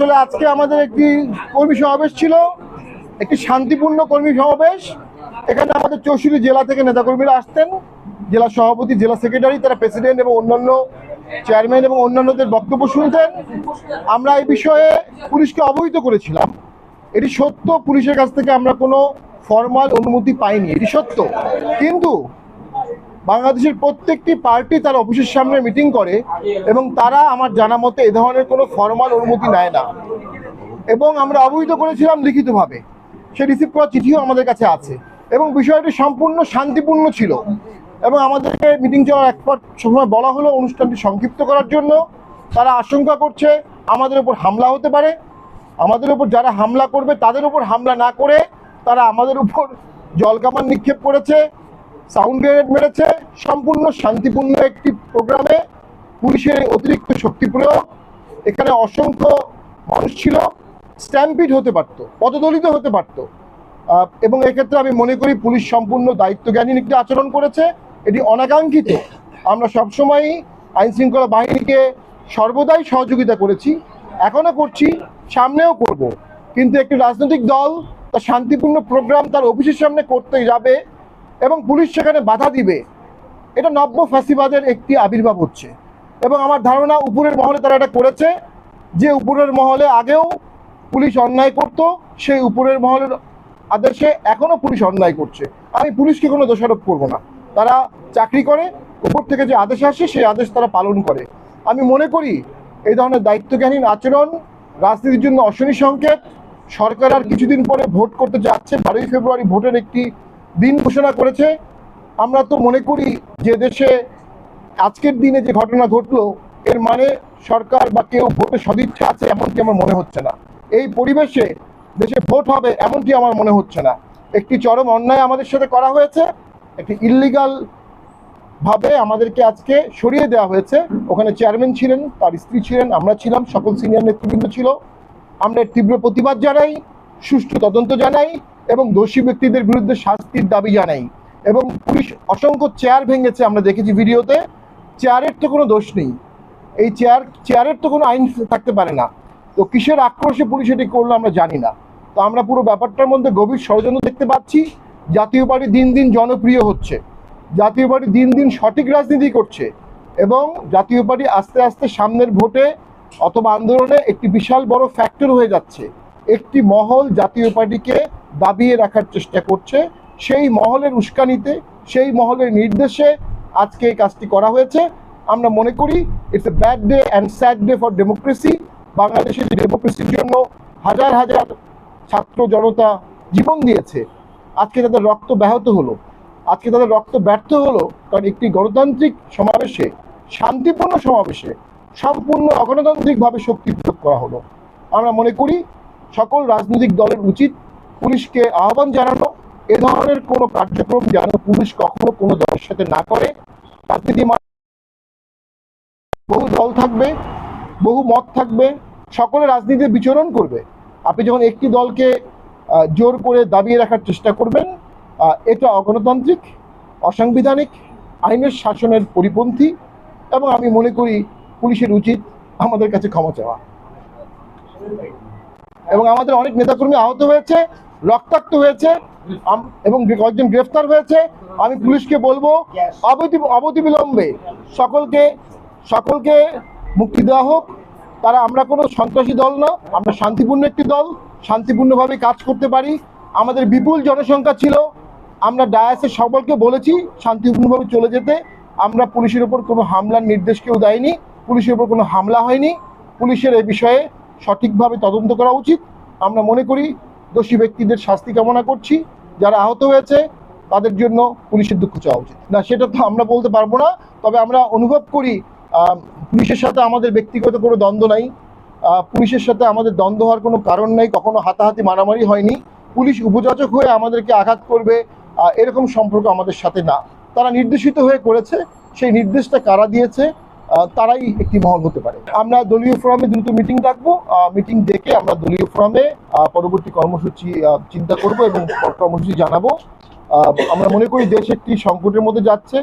আসলে আজকে আমাদের একটি কর্মী সমাবেশ ছিল, একটি শান্তিপূর্ণ কর্মী সমাবেশ। এখানে আমাদের চৌষট্টি জেলা থেকে নেতাকর্মীরা আসতেন। জেলা সভাপতি, জেলা সেক্রেটারি, তারা প্রেসিডেন্ট এবং অন্যান্য চেয়ারম্যান এবং অন্যান্যদের বক্তব্য শুনতেন। আমরা এই বিষয়ে পুলিশকে অবহিত করেছিলাম। এটি সত্য, পুলিশের কাছ থেকে আমরা কোনো ফর্মাল অনুমতি পাইনি। এটি সত্য। কিন্তু বাংলাদেশের প্রত্যেকটি পার্টি তার অফিসের সামনে মিটিং করে এবং তারা আমার জানা মতে এ ধরনের কোনো ফর্মাল অনুমতি নেয় না। এবং আমরা অবহিত করেছিলাম লিখিতভাবে। সে রিসিভ করা চিঠিও আমাদের কাছে আছে। এবং বিষয়টি সম্পূর্ণ শান্তিপূর্ণ ছিল। এবং আমাদেরকে মিটিং চলার এক পর সময় বলা হলো অনুষ্ঠানটি সংক্ষিপ্ত করার জন্য। তারা আশঙ্কা করছে আমাদের উপর হামলা হতে পারে। আমাদের উপর যারা হামলা করবে তাদের উপর হামলা না করে তারা আমাদের উপর জলকামান নিক্ষেপ করেছে। সাউন্ড গ্রেনেড মেরেছে। সম্পূর্ণ শান্তিপূর্ণ একটি প্রোগ্রামে পুলিশের অতিরিক্ত শক্তি প্রয়োগ এখানে অসংখ্য মানুষ ছিল। স্ট্যাম্পিড হতে পারতো, পদদলিত হতে পারতো। এবং এক্ষেত্রে আমি মনে করি পুলিশ সম্পূর্ণ দায়িত্বজ্ঞানী একটি আচরণ করেছে। এটি অনাকাঙ্ক্ষিত। আমরা সবসময়ই আইন শৃঙ্খলা বাহিনীকে সর্বদাই সহযোগিতা করেছি এখনও করছি, সামনেও করব। কিন্তু একটি রাজনৈতিক দল তার শান্তিপূর্ণ প্রোগ্রাম তার অফিসের সামনে করতে যাবে। এবং পুলিশ সেখানে বাধা দিবে। এটা নব্য ফ্যাসিবাদের একটি আবির্ভাব হচ্ছে। এবং আমার ধারণা, উপরের মহলে তারা এটা করেছে, যে উপরের মহলে আগেও পুলিশ অন্যায় করত, সেই উপরের মহলের আদেশে এখনও পুলিশ অন্যায় করছে। আমি পুলিশকে কোনো দোষারোপ করব না। তারা চাকরি করে, উপর থেকে যে আদেশ আসে, সেই আদেশ তারা পালন করে। আমি মনে করি, এই ধরনের দায়িত্বজ্ঞানহীন আচরণ, রাজনীতির জন্য অশনি সংকেত, সরকার আর কিছুদিন পরে ভোট করতে যাচ্ছে, বারোই ফেব্রুয়ারি ভোটের একটি দিন ঘোষণা করেছে। আমরা তো মনে করি যে দেশে আজকের দিনে যে ঘটনা ঘটলো, এর মানে সরকার বা কেউ ভোটে সদিচ্ছা আছে এমনটি আমার মনে হচ্ছে না। এই পরিবেশে দেশে ভোট হবে এমনটি আমার মনে হচ্ছে না। একটি চরম অন্যায় আমাদের সাথে করা হয়েছে, একটি ইল্লিগাল ভাবে আমাদেরকে আজকে সরিয়ে দেওয়া হয়েছে। ওখানে চেয়ারম্যান ছিলেন, তার স্ত্রী ছিলেন, আমরা ছিলাম, সকল সিনিয়র নেতৃবৃন্দ ছিল। আমরা তীব্র প্রতিবাদ জানাই, সুষ্ঠু তদন্ত জানাই এবং দোষী ব্যক্তিদের বিরুদ্ধে শাস্তির দাবি জানাই। এবং পুলিশ অসংখ্য চেয়ার ভেঙেছে, আমরা দেখেছি ভিডিওতে। চেয়ারের তো কোনো দোষ নেই। এই চেয়ার, চেয়ারের তো কোনো আইন থাকতে পারে না। তো কিসের আক্রোশে পুলিশ এটি করল আমরা জানি না। তো আমরা পুরো ব্যাপারটার মধ্যে গভীর ষড়যন্ত্র দেখতে পাচ্ছি। জাতীয় পার্টি দিন দিন জনপ্রিয় হচ্ছে। জাতীয় পার্টি দিন দিন সঠিক রাজনীতি করছে। এবং জাতীয় পার্টি আস্তে আস্তে সামনের ভোটে অথবা আন্দোলনে একটি বিশাল বড় ফ্যাক্টর হয়ে যাচ্ছে। একটি মহল জাতীয় পার্টিকে দাবিয়ে রাখার চেষ্টা করছে। সেই মহলের উস্কানিতে, সেই মহলের নির্দেশে আজকে এই কাজটি করা হয়েছে। আমরা মনে করি it's a bad day and sad day for democracy বাংলাদেশের যে ডেমোক্রেসির জন্য হাজার হাজার ছাত্র জনতা জীবন দিয়েছে, আজকে তাদের রক্ত ব্যাহত হলো। আজকে তাদের রক্ত ব্যর্থ হলো কারণ একটি গণতান্ত্রিক সমাবেশে, শান্তিপূর্ণ সমাবেশে, সম্পূর্ণ অগণতান্ত্রিকভাবে শক্তি প্রয়োগ করা হলো। আমরা মনে করি, সকল রাজনৈতিক দলের উচিত পুলিশকে আহ্বান জানানো, এ ধরনের কোনো কার্যক্রম যেন পুলিশ কখনো কোনো দলের সাথে না করে। রাজনীতি মানে বহু দল থাকবে, বহু মত থাকবে, সকলে রাজনীতিতে বিচরণ করবে। আপনি যখন একটি দলকে জোর করে দাবিয়ে রাখার চেষ্টা করবেন এটা অগণতান্ত্রিক, অসাংবিধানিক, আইনের শাসনের পরিপন্থী এবং আমি মনে করি পুলিশের উচিত আমাদের কাছে ক্ষমা চাওয়া। এবং আমাদের অনেক নেতাকর্মী আহত হয়েছে রক্তাক্ত হয়েছে এবং কয়েকজন গ্রেফতার হয়েছে। আমি পুলিশকে বলব, অবধি অবধিবিলম্বে সকলকে সকলকে মুক্তি দেওয়া হোক। তারা আমরা কোনো সন্ত্রাসী দল না, আমরা শান্তিপূর্ণ একটি দল, শান্তিপূর্ণভাবে কাজ করতে পারি। আমাদের বিপুল জনসংখ্যা ছিল। আমরা ডায়াসের সকলকে বলেছি, শান্তিপূর্ণভাবে চলে যেতে। আমরা পুলিশের উপর কোনো হামলার নির্দেশ কেউ দেয়নি। পুলিশের উপর কোনো হামলা হয়নি। পুলিশের এ বিষয়ে সঠিকভাবে তদন্ত করা উচিত। আমরা মনে করি দোষী ব্যক্তিদের শাস্তি কামনা করছি। যারা আহত হয়েছে, তাদের জন্য পুলিশের দুঃখ চাওয়া উচিত। না, সেটা তো আমরা বলতে পারব না, তবে আমরা অনুভব করি পুলিশের সাথে আমাদের ব্যক্তিগত কোনো দ্বন্দ্ব নাই। পুলিশের সাথে আমাদের দ্বন্দ্ব হওয়ার কোনো কারণ নেই, কখনো হাতাহাতি মারামারি হয়নি। পুলিশ উপযাচক হয়ে আমাদেরকে আঘাত করবে এরকম সম্পর্ক আমাদের সাথে না। তারা নির্দেশিত হয়ে করেছে, সেই নির্দেশটা কারা দিয়েছে তারাই একটি মহল হতে পারে। আমরা দলীয় ফোরামে দ্রুত মিটিং ডাকবো। মিটিং ডেকে আমরা দলীয় ফোরামে পরবর্তী কর্মসূচি চিন্তা করব এবং কর্মসূচি জানাব। আমরা মনে করি দেশ একটি সংকটের মধ্যে যাচ্ছে।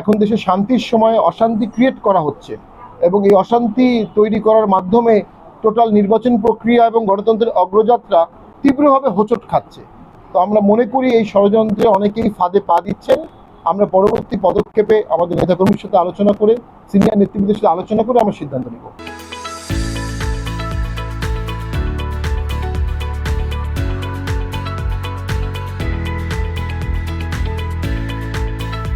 এখন দেশে শান্তির সময় অশান্তি ক্রিয়েট করা হচ্ছে এবং এই অশান্তি তৈরি করার মাধ্যমে টোটাল নির্বাচন প্রক্রিয়া এবং গণতন্ত্রের অগ্রযাত্রা তীব্রভাবে হোঁচট খাচ্ছে। তো আমরা মনে করি এই ষড়যন্ত্রে অনেকেই ফাঁদে পা দিচ্ছেন। আমরা পরবর্তী পদক্ষেপে আমাদের নেতাকর্মীর সাথে আলোচনা করে সিনিয়র নেতৃবৃন্দের সাথে আলোচনা করে আমরা সিদ্ধান্ত নেব।